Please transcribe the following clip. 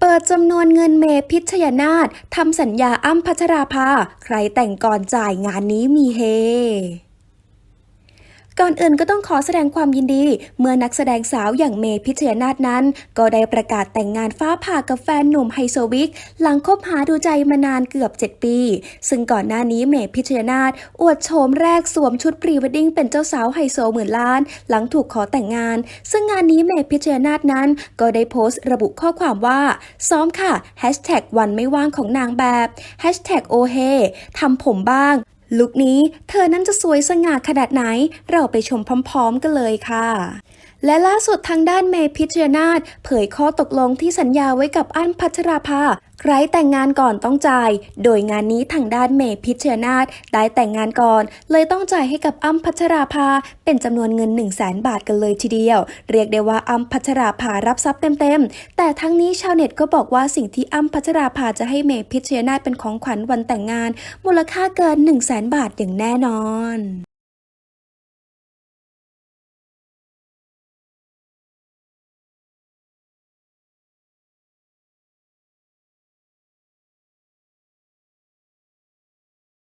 เปิดจำนวนเงินเมพิชยนาธทำสัญญาอ้ำพัชราภา ใครแต่งก่อนจ่ายงานนี้มีเฮ ก่อนอื่นก็ต้องขอแสดงความยินดี เมื่อนักแสดงสาวอย่างเมพิชยนาถนั้น ก็ได้ประกาศแต่งงานฟ้าผ่ากับแฟนหนุ่มไฮโซวิก หลังคบหาดูใจมานานเกือบ 7 ปี ซึ่งก่อนหน้านี้เมพิชยนาถอวดโฉมแรกสวมชุดพรีเวดดิ้งเป็นเจ้าสาวไฮโซหมื่นล้าน หลังถูกขอแต่งงาน ซึ่งงานนี้เมพิชยนาถนั้น ก็ได้โพสต์ระบุข้อความว่า ซ้อมค่ะวันไม่ว่างของนางแบบ โอเฮทำผมบ้าง ลุคนี้เธอนั้นจะสวยสง่าขนาดไหน เราไปชมพร้อม ๆ กันเลยค่ะและล่าสุดทางด้านเมพิชยนาถเผยข้อตกลงที่สัญญาไว้กับอั้นพัชราภา ใครแต่งงานก่อนต้องจ่าย โดยงานนี้ทางด้านเมพิชยนาถได้แต่งงานก่อน เลยต้องจ่ายให้กับอ้ำพัชราภา เป็นจำนวนเงิน 1 0 0 0 0แสนบาทกันเลยทีเดียว เรียกได้ว่าอ้ำพัชราภารับทรัพย์เต็มๆ แต่ทั้งนี้ชาวเน็ตก็บอกว่าสิ่งที่อ้ำพัชราภาจะให้เมพิชยนาถเป็นของขวัญวันแต่งงาน มูลค่าเกิน 1 0 0 0 0แสนบาทอย่างแน่นอน